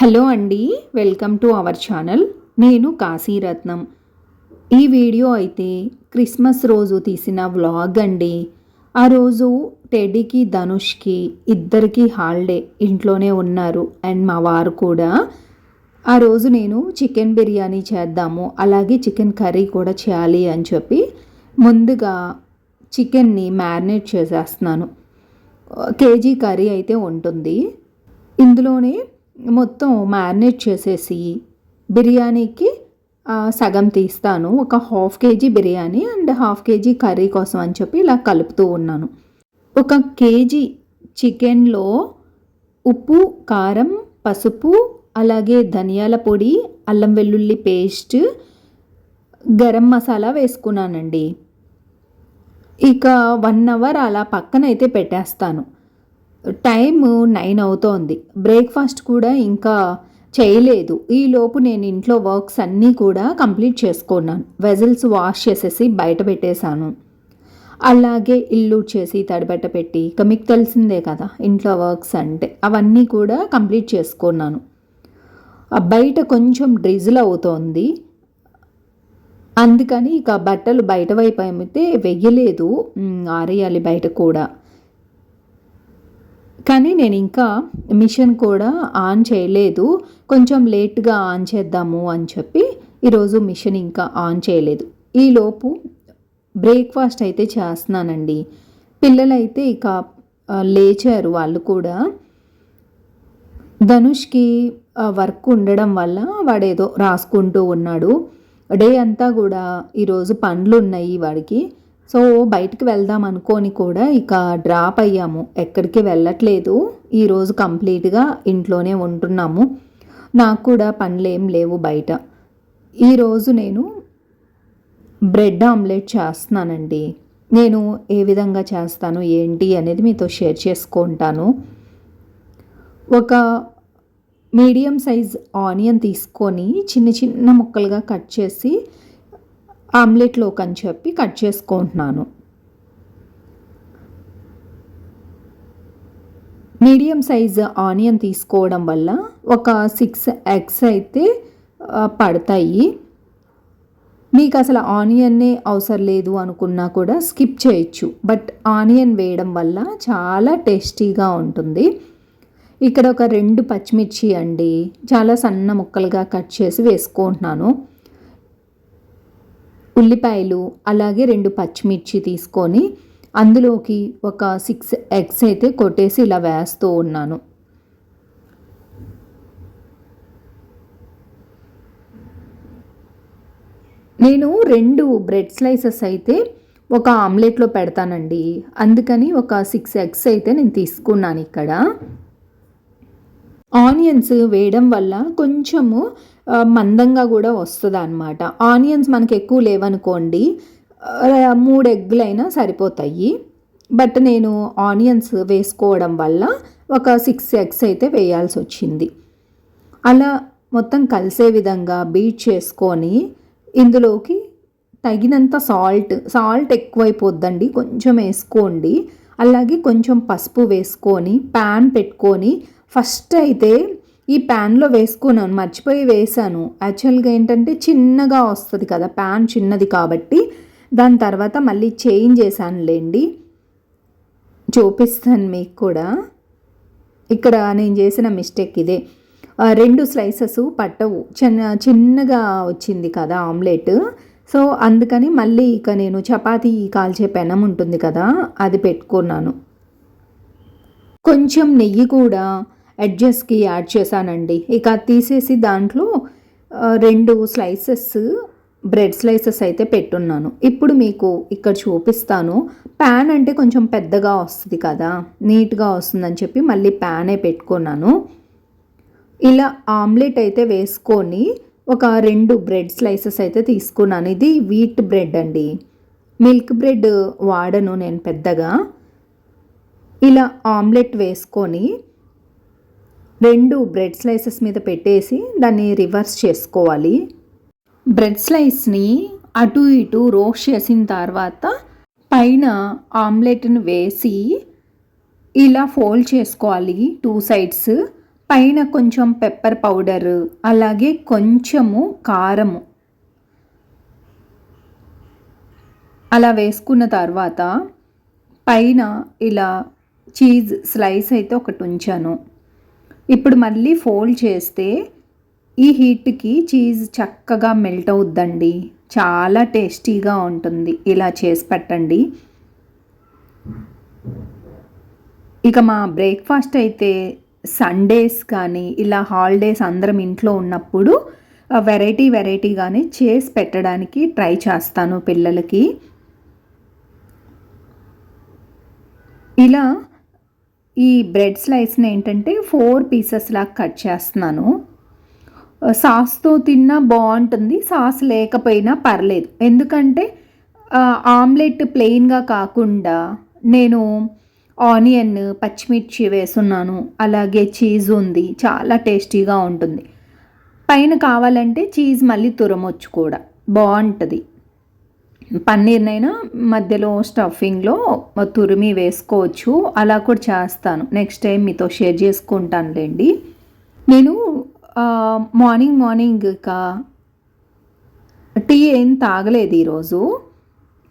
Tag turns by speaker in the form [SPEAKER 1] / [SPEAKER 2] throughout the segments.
[SPEAKER 1] Hello అండి welcome to our channel. నేను కాశీరత్నం ఈ వీడియో అయితే క్రిస్మస్ రోజు తీసిన వ్లాగ్ అండి. ఆ రోజు టెడ్డీకి ధనుష్కి ఇద్దరికి హాలిడే. ఇంట్లోనే ఉన్నారు. అండ్ మా వారు కూడా. ఆ రోజు నేను చికెన్ బిర్యానీ చేద్దాము అలాగే చికెన్ కర్రీ కూడా చేయాలి అని చెప్పి ముందుగా చికెన్ని మ్యారినేట్ చేసేస్తున్నాను. కేజీ కర్రీ అయితే ఉంటుంది. ఇందులోనే మొత్తం మ్యారినేట్ చేసేసి బిర్యానీకి సగం తీస్తాను. ఒక half KG biryani and half KG curry కోసం అని చెప్పి ఇలా కలుపుతూ ఉన్నాను. ఒక కేజీ చికెన్లో ఉప్పు కారం పసుపు అలాగే ధనియాల పొడి అల్లం వెల్లుల్లి పేస్ట్ గరం మసాలా వేసుకున్నానండి. ఇక వన్ అవర్ అలా పక్కన అయితే పెట్టేస్తాను. టైం నైన్ అవుతోంది. బ్రేక్ఫాస్ట్ కూడా ఇంకా చేయలేదు. ఈలోపు నేను ఇంట్లో వర్క్స్ అన్నీ కూడా కంప్లీట్ చేసుకున్నాను. వెజల్స్ వాష్ చేసేసి బయట పెట్టేశాను. అలాగే ఇల్లు చేసి తడిబెట్ట పెట్టి ఇక మీకు తెలిసిందే కదా ఇంట్లో వర్క్స్ అంటే అవన్నీ కూడా కంప్లీట్ చేసుకున్నాను. బయట కొంచెం డ్రిజిల్ అవుతోంది. అందుకని ఇక బట్టలు బయట వైపు అయితే వెయ్యలేదు. ఆరేయాలి బయట కూడా. కానీ నేను ఇంకా మిషన్ కూడా ఆన్ చేయలేదు. కొంచెం లేట్గా ఆన్ చేద్దాము అని చెప్పి ఈరోజు మిషన్ ఇంకా ఆన్ చేయలేదు. ఈలోపు బ్రేక్ఫాస్ట్ అయితే చేస్తున్నానండి. పిల్లలైతే ఇక లేచారు వాళ్ళు కూడా. ధనుష్కి వర్క్ ఉండడం వల్ల వాడేదో రాసుకుంటూ ఉన్నాడు. డే అంతా కూడా ఈరోజు పనులు ఉన్నాయి వాడికి. సో బయటికి వెళ్దాం అనుకొని కూడా ఇక డ్రాప్ అయ్యాము. ఎక్కడికి వెళ్ళట్లేదు. ఈరోజు కంప్లీట్గా ఇంట్లోనే ఉంటున్నాము. నాకు కూడా పనులు ఏం లేవు బయట. ఈరోజు నేను బ్రెడ్ ఆమ్లెట్ చేస్తున్నానండి. నేను ఏ విధంగా చేస్తాను ఏంటి అనేది మీతో షేర్ చేసుకుంటాను. ఒక మీడియం సైజ్ ఆనియన్ తీసుకొని చిన్న చిన్న ముక్కలుగా కట్ చేసి ఆమ్లెట్లోకి అని చెప్పి కట్ చేసుకుంటున్నాను. మీడియం సైజ్ ఆనియన్ తీసుకోవడం వల్ల ఒక సిక్స్ ఎగ్స్ అయితే పడతాయి. మీకు అసలు ఆనియన్నే అవసరం లేదు అనుకున్నా కూడా స్కిప్ చేయొచ్చు. బట్ ఆనియన్ వేయడం వల్ల చాలా టేస్టీగా ఉంటుంది. ఇక్కడ ఒక రెండు పచ్చిమిర్చి అండి చాలా సన్న ముక్కలుగా కట్ చేసి వేసుకుంటున్నాను. ఉల్లిపాయలు అలాగే రెండు పచ్చిమిర్చి తీసుకొని అందులోకి ఒక సిక్స్ ఎగ్స్ అయితే కొట్టేసి ఇలా వేస్తూ ఉన్నాను. నేను రెండు బ్రెడ్ స్లైసెస్ అయితే ఒక ఆమ్లెట్లో పెడతానండి. అందుకని ఒక సిక్స్ ఎగ్స్ అయితే నేను తీసుకున్నాను ఇక్కడ. ఆనియన్స్ వేయడం వల్ల కొంచెము మందంగా కూడా వస్తుంది అనమాట ఆనియన్స్ మనకి ఎక్కువ లేవనుకోండి మూడు ఎగ్గులైనా సరిపోతాయి. బట్ నేను ఆనియన్స్ వేసుకోవడం వల్ల ఒక సిక్స్ ఎగ్స్ అయితే వేయాల్సి వచ్చింది అలా మొత్తం కలిసే విధంగా బీట్ చేసుకొని ఇందులోకి తగినంత సాల్ట్ సాల్ట్ ఎక్కువైపోద్దండి. కొంచెం వేసుకోండి. అలాగే కొంచెం పసుపు వేసుకొని ప్యాన్ పెట్టుకొని ఫస్ట్ అయితే ఈ ప్యాన్లో వేసుకున్నాను మర్చిపోయి వేసాను యాక్చువల్గా ఏంటంటే చిన్నగా వస్తుంది కదా ప్యాన్ చిన్నది కాబట్టి దాని తర్వాత మళ్ళీ చేంజ్ చేశానులేండి. చూపిస్తాను మీకు కూడా. ఇక్కడ నేను చేసిన మిస్టేక్ ఇదే. రెండు స్లైసెస్ పట్టవు. చిన్న చిన్నగా వచ్చింది కదా ఆమ్లెట్. సో అందుకని మళ్ళీ ఇక నేను చపాతీ కాల్చే పెనం ఉంటుంది కదా అది పెట్టుకున్నాను. కొంచెం నెయ్యి కూడా ఎడ్జెస్కి యాడ్ చేశానండి. ఇక తీసేసి దాంట్లో రెండు స్లైసెస్ బ్రెడ్ స్లైసెస్ అయితే పెట్టున్నాను. ఇప్పుడు మీకు ఇక్కడ చూపిస్తాను. ప్యాన్ అంటే కొంచెం పెద్దగా వస్తుంది కదా నీట్గా వస్తుందని చెప్పి మళ్ళీ ప్యానే పెట్టుకున్నాను. ఇలా ఆమ్లెట్ అయితే వేసుకొని ఒక రెండు బ్రెడ్ స్లైసెస్ అయితే తీసుకున్నాను. ఇది వీట్ బ్రెడ్ అండి. మిల్క్ బ్రెడ్ వాడను నేను పెద్దగా. ఇలా ఆమ్లెట్ వేసుకొని రెండు బ్రెడ్ స్లైసెస్ మీద పెట్టేసి దాన్ని రివర్స్ చేసుకోవాలి. బ్రెడ్ స్లైస్ని అటు ఇటు రోస్ట్ చేసిన తర్వాత పైన ఆమ్లెట్ని వేసి ఇలా ఫోల్డ్ చేసుకోవాలి టూ సైడ్స్. పైన కొంచెం పెప్పర్ పౌడర్ అలాగే కొంచెము కారము. అలా వేసుకున్న తర్వాత పైన ఇలా చీజ్ స్లైస్ అయితే ఒకటి ఉంచాను. ఇప్పుడు మళ్ళీ ఫోల్డ్ చేస్తే ఈ హీట్కి చీజ్ చక్కగా మెల్ట్ అవుద్దండి. చాలా టేస్టీగా ఉంటుంది. ఇలా చేసి పెట్టండి. ఇక మా బ్రేక్ఫాస్ట్ అయితే సండేస్ కానీ ఇలా హాలిడేస్ అందరం ఇంట్లో ఉన్నప్పుడు వెరైటీ వెరైటీగానే చేసి పెట్టడానికి ట్రై చేస్తాను పిల్లలకి. ఇలా ఈ బ్రెడ్ స్లైస్ని ఏంటంటే ఫోర్ పీసెస్ లాగా కట్ చేస్తున్నాను. సాస్తో తిన్నా బాగుంటుంది సాస్ లేకపోయినా పర్లేదు. ఎందుకంటే ఆమ్లెట్ ప్లెయిన్గా కాకుండా నేను ఆనియన్ పచ్చిమిర్చి వేసున్నాను. అలాగే చీజ్ ఉంది చాలా టేస్టీగా ఉంటుంది. పైన కావాలంటే చీజ్ మళ్ళీ తురమొచ్చు కూడా. బాగుంటుంది. పన్నీర్నైనా మధ్యలో స్టఫింగ్లో తురిమి వేసుకోవచ్చు. అలా కూడా చేస్తాను. నెక్స్ట్ టైం మీతో షేర్ చేసుకుంటానులేండి. నేను మార్నింగ్ మార్నింగ్ కా టీ ఏం తాగలేదు ఈరోజు.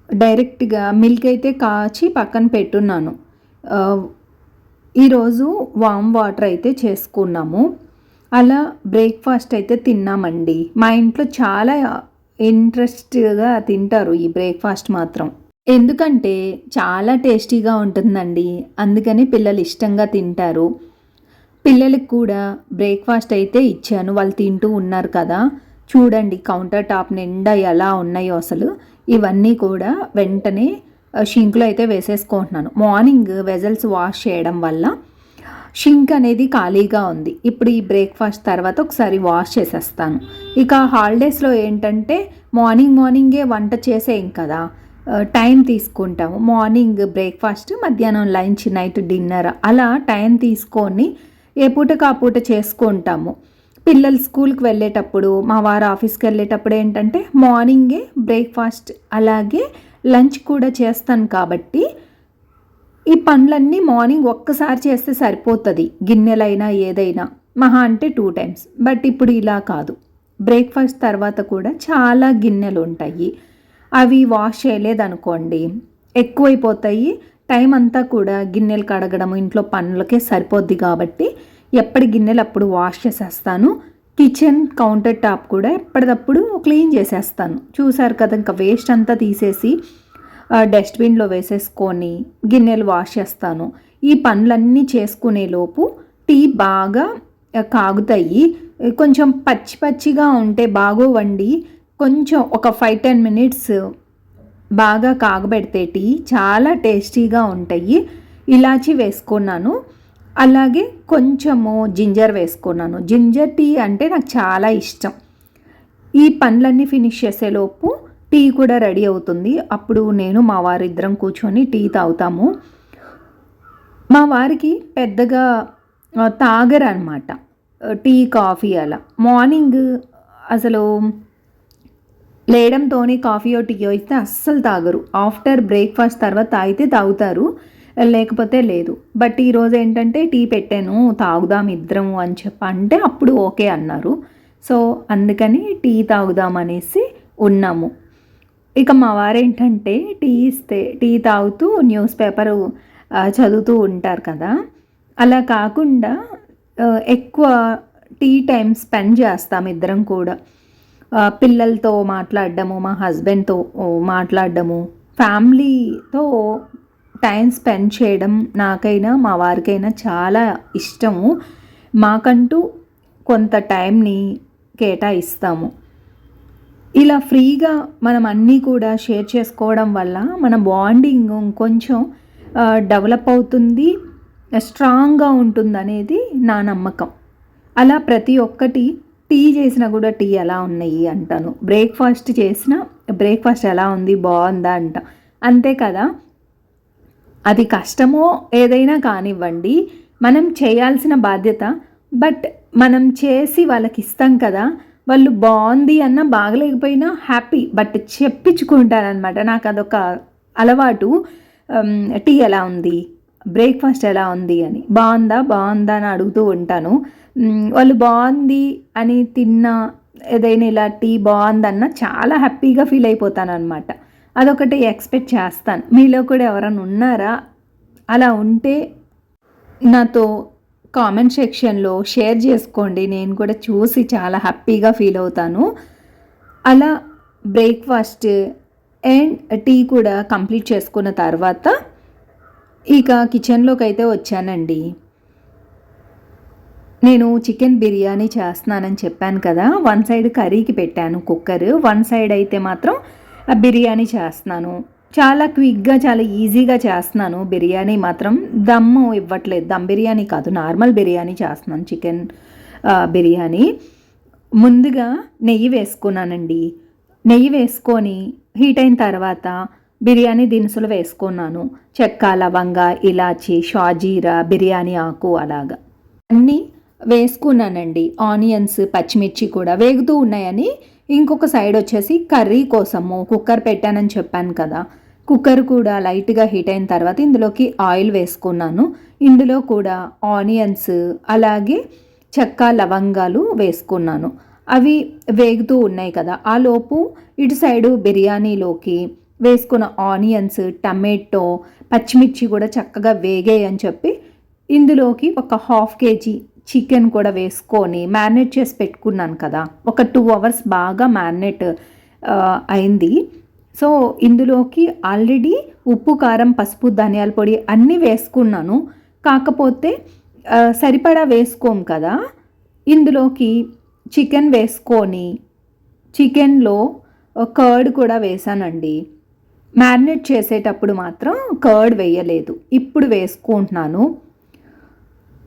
[SPEAKER 1] డైరెక్ట్గా మిల్క్ అయితే కాచి పక్కన పెట్టున్నాను. ఈరోజు వామ్ వాటర్ అయితే చేసుకున్నాము. అలా బ్రేక్ఫాస్ట్ అయితే తిన్నామండి. మా ఇంట్లో చాలా ఇంట్రెస్ట్గా తింటారు ఈ బ్రేక్ఫాస్ట్ మాత్రం. ఎందుకంటే చాలా టేస్టీగా ఉంటుందండి. అందుకని పిల్లలు ఇష్టంగా తింటారు. పిల్లలకు కూడా బ్రేక్ఫాస్ట్ అయితే ఇచ్చాను. వాళ్ళు తింటూ ఉన్నారు కదా. చూడండి కౌంటర్ టాప్ నిండా ఎలా ఉన్నాయో అసలు. ఇవన్నీ కూడా వెంటనే షింక్లో అయితే వేసేసుకుంటున్నాను. మార్నింగ్ వెజల్స్ వాష్ చేయడం వల్ల షింక్ అనేది ఖాళీగా ఉంది. ఇప్పుడు ఈ బ్రేక్ఫాస్ట్ తర్వాత ఒకసారి వాష్ చేసేస్తాను. ఇక హాలిడేస్లో ఏంటంటే మార్నింగ్ మార్నింగే వంట చేసేయం కదా. టైం తీసుకుంటాము. మార్నింగ్ బ్రేక్ఫాస్ట్ మధ్యాహ్నం లంచ్ నైట్ డిన్నర్ అలా టైం తీసుకొని ఏ పూటకు ఆ పూట చేసుకుంటాము. పిల్లలు స్కూల్కి వెళ్ళేటప్పుడు మా వారు ఆఫీస్కి వెళ్ళేటప్పుడు ఏంటంటే మార్నింగే బ్రేక్ఫాస్ట్ అలాగే లంచ్ కూడా చేస్తాను కాబట్టి ఈ పనులన్నీ మార్నింగ్ ఒక్కసారి చేస్తే సరిపోతుంది గిన్నెలైనా ఏదైనా. మహా అంటే టూ టైమ్స్. బట్ ఇప్పుడు ఇలా కాదు. బ్రేక్ఫాస్ట్ తర్వాత కూడా చాలా గిన్నెలు ఉంటాయి అవి వాష్ చేయలేదనుకోండి ఎక్కువైపోతాయి. టైం అంతా కూడా గిన్నెలు కడగడం ఇంట్లో పనులకే సరిపోద్ది కాబట్టి ఎప్పటి గిన్నెలు అప్పుడు వాష్ చేసేస్తాను. కిచెన్ కౌంటర్ టాప్ కూడా ఎప్పటికప్పుడు క్లీన్ చేసేస్తాను. చూసారు కదా ఇంకా వేస్ట్ అంతా తీసేసి డస్ట్బిన్లో వేసేసుకొని గిన్నెలు వాష్ చేస్తాను. ఈ పనులన్నీ చేసుకునేలోపు టీ బాగా కాగుతాయి. కొంచెం పచ్చి పచ్చిగా ఉంటే బాగోవండి. కొంచెం ఒక ఫైవ్ టెన్ మినిట్స్ బాగా కాగబెడితే టీ చాలా టేస్టీగా ఉంటాయి. ఇలాచి వేసుకున్నాను. అలాగే కొంచెము జింజర్ వేసుకున్నాను. జింజర్ టీ అంటే నాకు చాలా ఇష్టం. ఈ పనులన్నీ ఫినిష్ చేసేలోపు టీ కూడా రెడీ అవుతుంది. అప్పుడు నేను మా వారిద్దరం కూర్చొని టీ తాగుతాము. మా వారికి పెద్దగా తాగరనమాట. టీ కాఫీ అలా. మార్నింగ్ అసలు లేయడంతోనే కాఫీయో టీయో ఇస్తే అస్సలు తాగరు. ఆఫ్టర్ బ్రేక్ఫాస్ట్ తర్వాత తాగితే తాగుతారు. లేకపోతే లేదు. బట్ ఈరోజు ఏంటంటే టీ పెట్టాను తాగుదాం ఇద్దరము అని చెప్పి అంటే అప్పుడు ఓకే అన్నారు. సో అందుకని టీ తాగుదాం అనేసి ఉన్నాము. ఇక మా వారేంటంటే టీ ఇస్తే టీ తాగుతూ న్యూస్ పేపరు చదువుతూ ఉంటారు కదా. అలా కాకుండా ఎక్కువ టీ టైం స్పెండ్ చేస్తాం ఇద్దరం కూడా. పిల్లలతో మాట్లాడడము మా హస్బెండ్తో మాట్లాడడము ఫ్యామిలీతో టైం స్పెండ్ చేయడం నాకైనా మా వారికైనా చాలా ఇష్టము. మాకంటూ కొంత టైంని కేటాయిస్తాము. ఇలా ఫ్రీగా మనం అన్నీ కూడా షేర్ చేసుకోవడం వల్ల మన బాండింగ్ కొంచెం డెవలప్ అవుతుంది స్ట్రాంగ్గా ఉంటుంది అనేది నా నమ్మకం. అలా ప్రతి ఒక్కటి టీ చేసినా కూడా టీ ఎలా ఉన్నాయి అంటాను. బ్రేక్ఫాస్ట్ చేసిన బ్రేక్ఫాస్ట్ ఎలా ఉంది బాగుందా అంట. అంతే కదా? అది కష్టమో ఏదైనా కానివ్వండి మనం చేయాల్సిన బాధ్యత బట్ మనం చేసి వాళ్ళకి ఇస్తాం కదా వాళ్ళు బాగుంది అన్న బాగలేకపోయినా హ్యాపీ. బట్ చెప్పించుకుంటారనమాట నాకు అదొక అలవాటు. టీ ఎలా ఉంది? బ్రేక్ఫాస్ట్ ఎలా ఉంది అని. బాగుందా? బాగుందా అని అడుగుతూ ఉంటాను. వాళ్ళు బాగుంది అని తిన్నా ఏదైనా ఇలా టీ బాగుందన్న చాలా హ్యాపీగా ఫీల్ అయిపోతాను అనమాట అదొకటి ఎక్స్పెక్ట్ చేస్తాను. మీలో కూడా ఎవరైనా ఉన్నారా? అలా ఉంటే నాతో కామెంట్ సెక్షన్లో షేర్ చేసుకోండి. నేను కూడా చూసి చాలా హ్యాపీగా ఫీల్ అవుతాను. అలా బ్రేక్ఫాస్ట్ అండ్ టీ కూడా కంప్లీట్ చేసుకున్న తర్వాత ఇక కిచెన్లోకి అయితే వచ్చానండి. నేను చికెన్ బిర్యానీ చేస్తున్నానని చెప్పాను కదా. వన్ సైడ్ కర్రీకి పెట్టాను కుక్కర్. వన్ సైడ్ అయితే మాత్రం బిర్యానీ చేస్తున్నాను. చాలా క్విక్గా చాలా ఈజీగా చేస్తున్నాను. బిర్యానీ మాత్రం దమ్ము ఇవ్వట్లేదు. దమ్ బిర్యానీ కాదు నార్మల్ బిర్యానీ చేస్తున్నాను. చికెన్ బిర్యానీ. ముందుగా నెయ్యి వేసుకున్నానండి. నెయ్యి వేసుకొని హీట్ అయిన తర్వాత బిర్యానీ దినుసులు వేసుకున్నాను. చెక్క లవంగ ఇలాచి షాజీరా బిర్యానీ ఆకు అలాగా. అన్నీ వేసుకున్నానండి. ఆనియన్స్ పచ్చిమిర్చి కూడా వేగుతూ ఉన్నాయని ఇంకొక సైడ్ వచ్చేసి కర్రీ కోసము కుక్కర్ పెట్టానని చెప్పాను కదా. కుక్కర్ కూడా లైట్గా హీట్ అయిన తర్వాత ఇందులోకి ఆయిల్ వేసుకున్నాను. ఇందులో కూడా ఆనియన్స్ అలాగే చెక్క లవంగాలు వేసుకున్నాను. అవి వేగుతూ ఉన్నాయి కదా. ఆ లోపు ఇటు సైడు బిర్యానీలోకి వేసుకున్న ఆనియన్స్ టమాటో పచ్చిమిర్చి కూడా చక్కగా వేగాయి అని చెప్పి ఇందులోకి ఒక హాఫ్ కేజీ చికెన్ కూడా వేసుకొని మ్యారినేట్ చేసి పెట్టుకున్నాను కదా. ఒక టూ అవర్స్ బాగా మ్యారినేట్ అయింది. సో ఇందులోకి ఆల్రెడీ ఉప్పు కారం పసుపు ధనియాల పొడి అన్నీ వేసుకున్నాను. కాకపోతే సరిపడా వేసుకోం కదా. ఇందులోకి చికెన్ వేసుకొని చికెన్లో కర్డ్ కూడా వేసానండి. మ్యారినేట్ చేసేటప్పుడు మాత్రం కర్డ్ వేయలేదు. ఇప్పుడు వేసుకుంటున్నాను.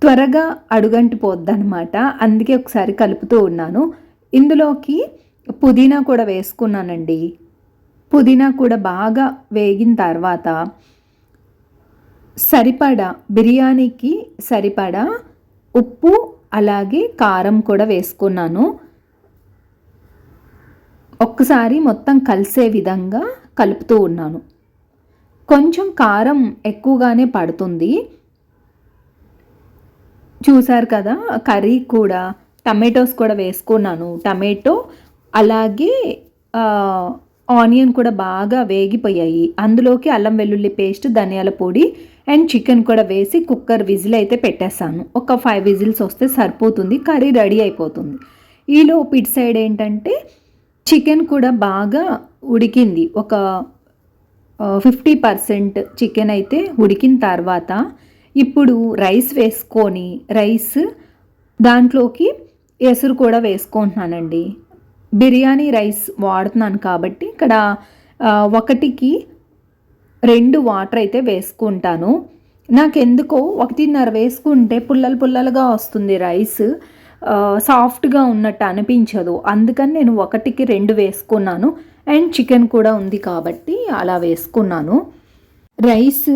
[SPEAKER 1] త్వరగా అడుగంటిపోద్దనమాట అందుకే ఒకసారి కలుపుతూ ఉన్నాను. ఇందులోకి పుదీనా కూడా వేసుకున్నానండి. పుదీనా కూడా బాగా వేగిన తర్వాత సరిపడా బిర్యానీకి సరిపడా ఉప్పు అలాగే కారం కూడా వేసుకున్నాను. ఒక్కసారి మొత్తం కలిసే విధంగా కలుపుతూ ఉన్నాను. కొంచెం కారం ఎక్కువగానే పడుతుంది. చూసారు కదా కర్రీ కూడా టమాటోస్ కూడా వేసుకున్నాను. టమాటో అలాగే ఆనియన్ కూడా బాగా వేగిపోయాయి. అందులోకి అల్లం వెల్లుల్లి పేస్ట్ ధనియాల పొడి అండ్ చికెన్ కూడా వేసి కుక్కర్ విజిల్ అయితే పెట్టేస్తాను ఒక ఫైవ్ విజిల్స్ వస్తే సరిపోతుంది కర్రీ రెడీ అయిపోతుంది. ఈలో ఇటు సైడ్ ఏంటంటే చికెన్ కూడా బాగా ఉడికింది. ఒక ఫిఫ్టీ పర్సెంట్ చికెన్ అయితే ఉడికిన తర్వాత ఇప్పుడు రైస్ వేసుకొని రైస్ దాంట్లోకి ఎసురు కూడా వేసుకుంటున్నానండి. బిర్యానీ రైస్ వాడుతున్నాను కాబట్టి ఇక్కడ ఒకటికి రెండు వాటర్ అయితే వేసుకుంటాను. నాకెందుకో ఒకటిన్నర వేసుకుంటే పుల్లలు పుల్లలుగా వస్తుంది రైస్. సాఫ్ట్గా ఉన్నట్టు అనిపించదు. అందుకని నేను ఒకటికి రెండు వేసుకున్నాను. అండ్ చికెన్ కూడా ఉంది కాబట్టి అలా వేసుకున్నాను. రైస్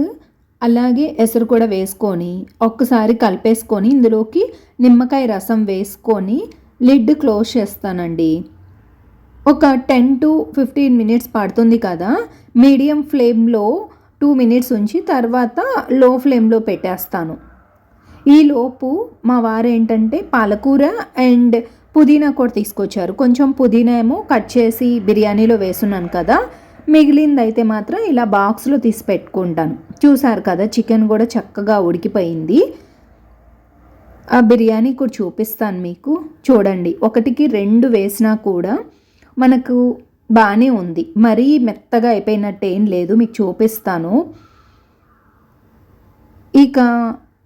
[SPEAKER 1] అలాగే ఎసరు కూడా వేసుకొని ఒక్కసారి కలిపేసుకొని ఇందులోకి నిమ్మకాయ రసం వేసుకొని లిడ్ క్లోజ్ చేస్తానండి. ఒక టెన్ టు ఫిఫ్టీన్ మినిట్స్ పడుతుంది కదా మీడియం ఫ్లేమ్లో టూ మినిట్స్ ఉంచి తర్వాత లో ఫ్లేమ్లో పెట్టేస్తాను. ఈలోపు మా వారు ఏంటంటే పాలకూర అండ్ పుదీనా కూడా తీసుకొచ్చారు. కొంచెం పుదీనా ఏమో కట్ చేసి బిర్యానీలో వేసున్నాను కదా మిగిలింది అయితే మాత్రం ఇలా బాక్స్లో తీసి పెట్టుకుంటాను. చూసారు కదా చికెన్ కూడా చక్కగా ఉడికిపోయింది. ఆ బిర్యానీ కూడా చూపిస్తాను మీకు. చూడండి ఒకటికి రెండు వేసినా కూడా మనకు బాగానే ఉంది. మరీ మెత్తగా అయిపోయినట్టు ఏం లేదు మీకు చూపిస్తాను. ఇక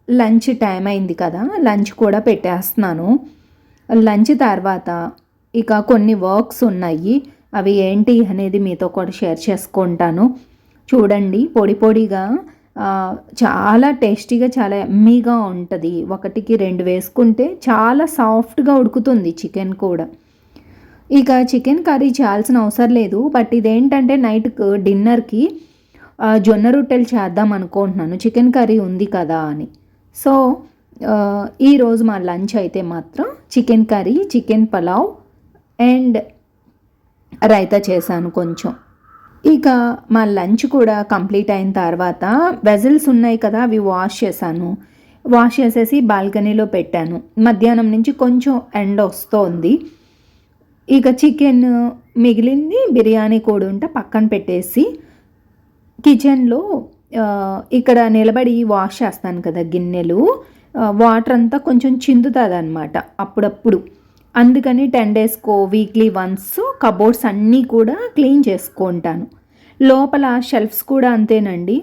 [SPEAKER 1] లంచ్ టైం అయింది కదా లంచ్ కూడా పెట్టేస్తున్నాను. లంచ్ తర్వాత ఇక కొన్ని వర్క్స్ ఉన్నాయి. అవి ఏంటి అనేది మీతో కూడా షేర్ చేసుకుంటాను. చూడండి పొడి పొడిగా చాలా టేస్టీగా చాలా ఎమ్మీగా ఉంటుంది. ఒకటికి రెండు వేసుకుంటే చాలా సాఫ్ట్గా ఉడుకుతుంది చికెన్ కూడా. ఇక చికెన్ కర్రీ చేయాల్సిన అవసరం లేదు. బట్ ఇదేంటంటే నైట్ డిన్నర్కి జొన్న రొట్టెలు చేద్దాం అనుకుంటున్నాను. చికెన్ కర్రీ ఉంది కదా అని. సో ఈరోజు మా లంచ్ అయితే మాత్రం chicken curry chicken pulao and raita చేశాను కొంచెం. ఇక మా లంచ్ కూడా కంప్లీట్ అయిన తర్వాత వెజల్స్ ఉన్నాయి కదా అవి వాష్ చేశాను. వాష్ చేసేసి బాల్కనీలో పెట్టాను. మధ్యాహ్నం నుంచి కొంచెం ఎండ వస్తోంది. ఇక చికెన్ మిగిలింది బిర్యానీ కూడా ఉంటే పక్కన పెట్టేసి కిచెన్లో ఇక్కడ నిలబడి వాష్ చేస్తాను కదా గిన్నెలు. వాటర్ అంతా కొంచెం చిందుతుంది అనమాట అప్పుడప్పుడు. అందుకని టెన్ డేస్కో వీక్లీ వన్స్ కబోర్డ్స్ అన్నీ కూడా క్లీన్ చేసుకుంటాను. లోపల షెల్ఫ్స్ కూడా అంతేనండి.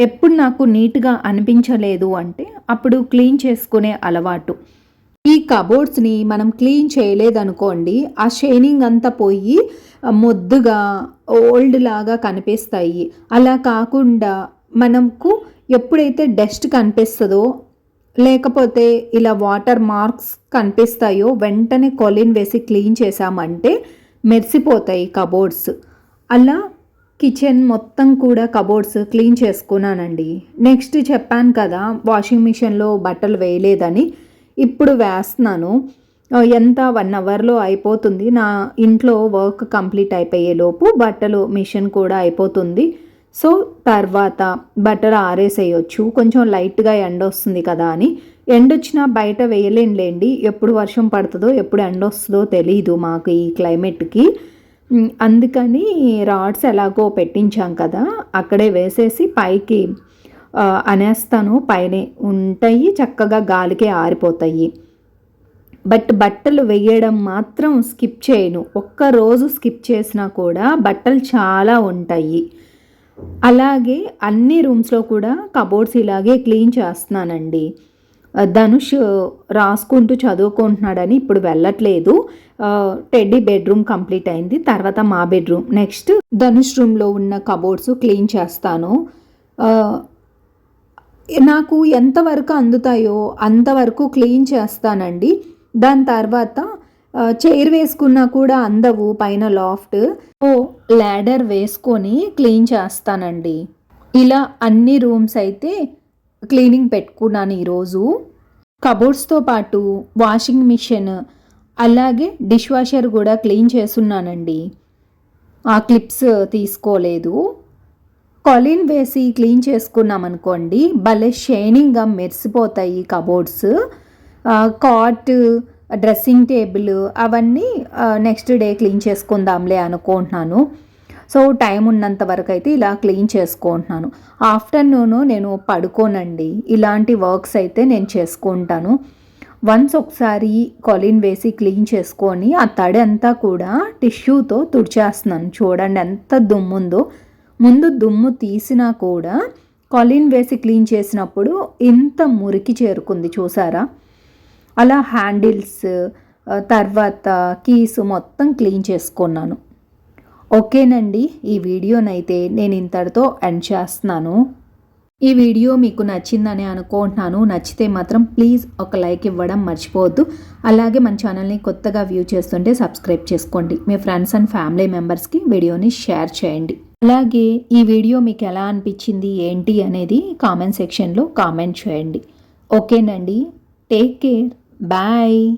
[SPEAKER 1] ఎప్పుడు నాకు నీట్గా అనిపించలేదు అంటే అప్పుడు క్లీన్ చేసుకునే అలవాటు. ఈ కబోర్డ్స్ని మనం క్లీన్ చేయలేదనుకోండి ఆ షైనింగ్ అంతా పోయి మొద్దుగా ఓల్డ్ లాగా కనిపిస్తాయి. అలా కాకుండా మనకు ఎప్పుడైతే డస్ట్ కనిపిస్తుందో లేకపోతే ఇలా వాటర్ మార్క్స్ కనిపిస్తాయో వెంటనే కొలిన్ వేసి క్లీన్ చేసామంటే మెరిసిపోతాయి కబోర్డ్స్. అలా కిచెన్ మొత్తం కూడా కబోర్డ్స్ క్లీన్ చేసుకున్నానండి. నెక్స్ట్ చెప్పాను కదా వాషింగ్ మిషన్లో బట్టలు వేయలేదని. ఇప్పుడు వేస్తున్నాను. ఎంత వన్ అవర్లో అయిపోతుంది? నా ఇంట్లో వర్క్ కంప్లీట్ అయిపోయేలోపు బట్టలు మిషన్ కూడా అయిపోతుంది. సో తర్వాత బట్టలు ఆరేసేయచ్చు. కొంచెం లైట్గా ఎండ వస్తుంది కదా అని. ఎండ వచ్చినా బయట వేయలేనులేండి. ఎప్పుడు వర్షం పడుతుందో ఎప్పుడు ఎండ వస్తుందో తెలియదు మాకు ఈ క్లైమేట్కి. అందుకని రాడ్స్ ఎలాగో పెట్టించాం కదా అక్కడే వేసేసి పైకి అనేస్తాను. పైనే ఉంటాయి చక్కగా గాలికే ఆరిపోతాయి. బట్ బట్టలు వేయడం మాత్రం స్కిప్ చేయను. ఒక్క రోజు స్కిప్ చేసినా కూడా బట్టలు చాలా ఉంటాయి. అలాగే అన్ని రూమ్స్లో కూడా కబోర్డ్స్ ఇలాగే క్లీన్ చేస్తున్నానండి. ధనుష్ రాసుకుంటూ చదువుకుంటున్నాడని ఇప్పుడు వెళ్ళట్లేదు. టెడ్డీ బెడ్రూమ్ కంప్లీట్ అయింది. తర్వాత మా బెడ్రూమ్. నెక్స్ట్ ధనుష్ రూమ్లో ఉన్న కబోర్డ్స్ క్లీన్ చేస్తాను. నాకు ఎంతవరకు అందుతాయో అంతవరకు క్లీన్ చేస్తానండి. దాని తర్వాత చైర్ వేసుకున్నా కూడా అందవు పైన లాఫ్ట్. ఓ ల్యాడర్ వేసుకొని క్లీన్ చేస్తానండి. ఇలా అన్ని రూమ్స్ అయితే క్లీనింగ్ పెట్టుకున్నాను ఈరోజు. కబోర్డ్స్తో పాటు వాషింగ్ మిషన్ అలాగే డిష్ వాషర్ కూడా క్లీన్ చేస్తున్నానండి. ఆ క్లిప్స్ తీసుకోలేదు. కొలిన్ వేసి క్లీన్ చేసుకున్నాం అనుకోండి భలే షైనింగ్గా మెరిసిపోతాయి కబోర్డ్స్. కాట్ డ్రెస్సింగ్ టేబుల్ అవన్నీ నెక్స్ట్ డే క్లీన్ చేసుకుందాంలే అనుకుంటున్నాను. సో టైం ఉన్నంత వరకు అయితే ఇలా క్లీన్ చేసుకుంటున్నాను. ఆఫ్టర్నూన్ నేను పడుకోనండి. ఇలాంటి వర్క్స్ అయితే నేను చేసుకుంటాను. వన్స్ ఒకసారి కొలిన్ వేసి క్లీన్ చేసుకొని ఆ తడి అంతా కూడా టిష్యూతో తుడిచేస్తున్నాను. చూడండి ఎంత దుమ్ముందో. ముందు దుమ్ము తీసినా కూడా కొలిన్ వేసి క్లీన్ చేసినప్పుడు ఇంత మురికి చేరుకుంది చూసారా? అలా హ్యాండిల్స్ తర్వాత కీస్ మొత్తం క్లీన్ చేసుకున్నాను. ఓకేనండి ఈ వీడియోనైతే నేను ఇంతటితో ఎండ్ చేస్తున్నాను. ఈ వీడియో మీకు నచ్చిందని అనుకుంటున్నాను. నచ్చితే మాత్రం ప్లీజ్ ఒక లైక్ ఇవ్వడం మర్చిపోవద్దు. అలాగే మన ఛానల్ని కొత్తగా వ్యూ చేస్తుంటే సబ్స్క్రైబ్ చేసుకోండి. మీ ఫ్రెండ్స్ అండ్ ఫ్యామిలీ మెంబర్స్కి వీడియోని షేర్ చేయండి. అలాగే ఈ వీడియో మీకు ఎలా అనిపించింది ఏంటి అనేది కామెంట్ సెక్షన్లో కామెంట్ చేయండి. ఓకేనండి టేక్ కేర్. Bye.